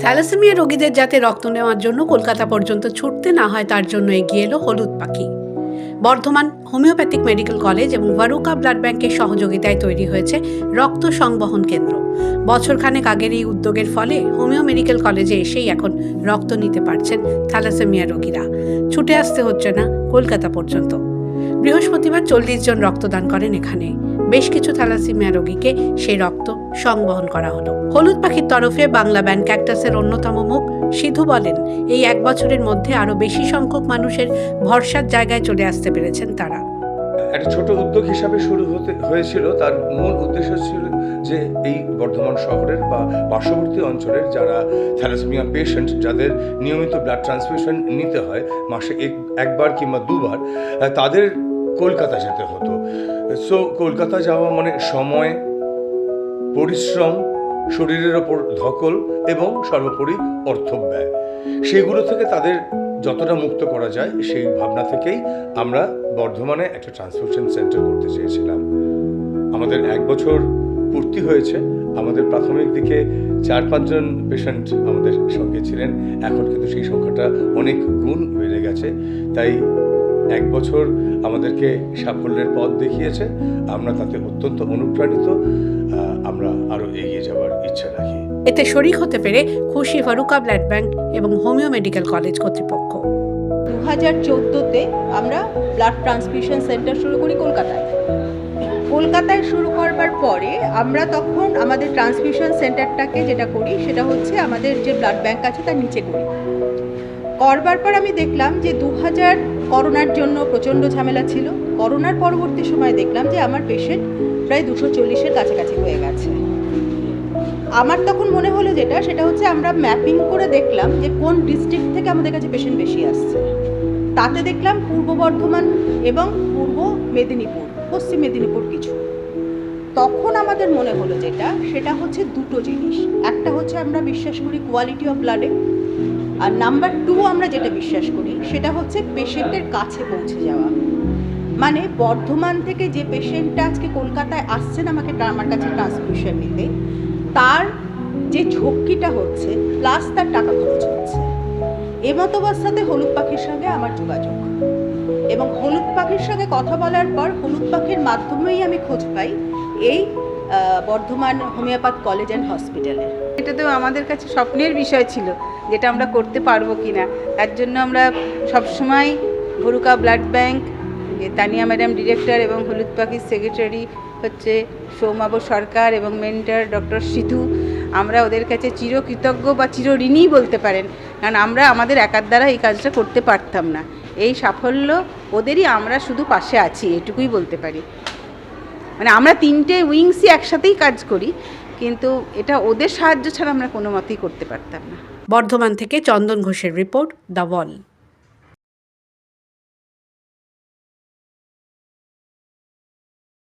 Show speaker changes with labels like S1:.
S1: Thalassaemia রোগীদের যাতে রক্ত নেওয়ার জন্য কলকাতা পর্যন্ত ছুটতে না হয়, তার জন্য এগিয়ে এলো হলুদ পাখি। বর্ধমান হোমিওপ্যাথিক মেডিকেল কলেজ এবং ভারুকা ব্লাড ব্যাংকের সহযোগিতায় তৈরি হয়েছে রক্ত সংবহন কেন্দ্র। বছরখানেক আগের এই উদ্যোগের ফলে হোমিও মেডিকেল কলেজে এসেই এখন রক্ত নিতে পারছেন থ্যালাসেমিয়া রোগীরা। ছুটে আসতে হচ্ছে না কলকাতা পর্যন্ত। বৃহস্পতিবার চল্লিশ জন রক্তদান করেন এখানে। বেশ কিছু থ্যালাসেমিয়া রোগীকে সেই রক্ত সংবহন করা হলো। হলুদ পাখির তরফে বাংলা ব্যান্ড ক্যাকটাসের অন্যতম মুখ সিধু বলেন, এই এক বছরের মধ্যে আরও বেশি সংখ্যক মানুষের ভরসার জায়গায় চলে আসতে পেরেছেন তারা।
S2: একটা ছোট উদ্যোগ হিসাবে শুরু হতে, হয়েছিল। তার মূল উদ্দেশ্য ছিল যে এই বর্ধমান শহরের বা পার্শ্ববর্তী অঞ্চলের যারা থ্যালাসেমিয়া পেশেন্ট, যাদের নিয়মিত ব্লাড ট্রান্সফিউশন নিতে হয় মাসে এক, একবার কিংবা দুবার তাদের কলকাতা যেতে হতো। সো কলকাতা যাওয়া মানে সময়, পরিশ্রম, শরীরের ওপর ধকল এবং সর্বোপরি অর্থব্যয় সেগুলো থেকে তাদের যতটা মুক্ত করা যায় সেই ভাবনা থেকেই আমরা বর্ধমানে একটা ট্রান্সফিউশন সেন্টার করতে চেয়েছিলাম। আমাদের এক বছর পূর্তি হয়েছে, আমাদের প্রাথমিক দিকে চার পাঁচজন পেশেন্ট আমাদের সঙ্গে ছিলেন। এখন কিন্তু সেই সংখ্যাটা অনেক গুণ বেড়ে গেছে। তাই এক বছর আমাদেরকে সাফল্যের পথ দেখিয়েছে। আমরা তাতে অত্যন্ত অনুপ্রাণিত। আহ, আমরা আরও এগিয়ে যাওয়ার ইচ্ছা রাখি।
S1: এতে শরিক হতে পেরে খুশি ফারুকা ব্লাড ব্যাংক এবং হোমিও মেডিকেল কলেজ কর্তৃপক্ষ।
S3: দু হাজার চোদ্দোতে আমরা ব্লাড ট্রান্সফিউশন সেন্টার শুরু করি কলকাতায়। কলকাতায় শুরু করবার পরে আমরা তখন আমাদের ট্রান্সমিশন সেন্টারটাকে যেটা করি সেটা হচ্ছে আমাদের যে ব্লাড ব্যাংক আছে তার নিচে করি। করবার পর আমি দেখলাম যে দু হাজার করোনার জন্য প্রচণ্ড ঝামেলা ছিল। করোনার পরবর্তী সময় দেখলাম যে আমার পেশেন্ট প্রায় দুশো চল্লিশের কাছাকাছি হয়ে গেছে। আমার তখন মনে হলো যেটা, সেটা হচ্ছে আমরা ম্যাপিং করে দেখলাম যে কোন ডিস্ট্রিক্ট থেকে আমাদের কাছে পেশেন্ট বেশি আসছে। তাতে দেখলাম পূর্ব বর্ধমান এবং পূর্ব মেদিনীপুর, পশ্চিম মেদিনীপুর কিছু। তখন আমাদের মনে হলো যেটা, সেটা হচ্ছে দুটো জিনিস। একটা হচ্ছে আমরা বিশ্বাস করি কোয়ালিটি অফ ব্লাডে আর নাম্বার টু আমরা যেটা বিশ্বাস করি, সেটা হচ্ছে পেশেন্টের কাছে পৌঁছে যাওয়া। মানে বর্ধমান থেকে যে পেশেন্টটা আজকে কলকাতায় আসছেন আমাকে আমার কাছে ট্রান্সমিশন নিতে, তার যে ঝক্কিটা হচ্ছে প্লাস তার টাকা খরচ হচ্ছে। এমত অবস্থাতে হলুদ পাখির সঙ্গে আমার যোগাযোগ। এবং হলুদ পাখির সঙ্গে কথা বলার পর হলুদ পাখির মাধ্যমেই আমি খোঁজ পাই, এই বর্ধমান হোমিওপ্যাথ কলেজ অ্যান্ড হসপিটালে
S4: এটা তো আমাদের কাছে স্বপ্নের বিষয় ছিল, যেটা আমরা করতে পারব কি না তার জন্য আমরা সবসময় Bharuka blood bank Tania madam director এবং হলুদ পাখির সেক্রেটারি হচ্ছে সৌমাব সরকার এবং মেন্টার ডক্টর সিধু। আমরা ওদের কাছে চিরকৃতজ্ঞ বা চিরঋণী বলতে পারেন, কারণ আমরা আমাদের একার দ্বারা এই কাজটা করতে পারতাম না। এই সাফল্য ওদেরই, আমরা শুধু পাশে আছি, এটুকুই বলতে পারি। মানে আমরা তিনটে উইংসই একসাথেই কাজ করি, কিন্তু এটা ওদের সাহায্য ছাড়া আমরা কোনো মতেই করতে পারতাম না।
S1: বর্ধমান থেকে চন্দন ঘোষের রিপোর্ট দ্য ওয়াল।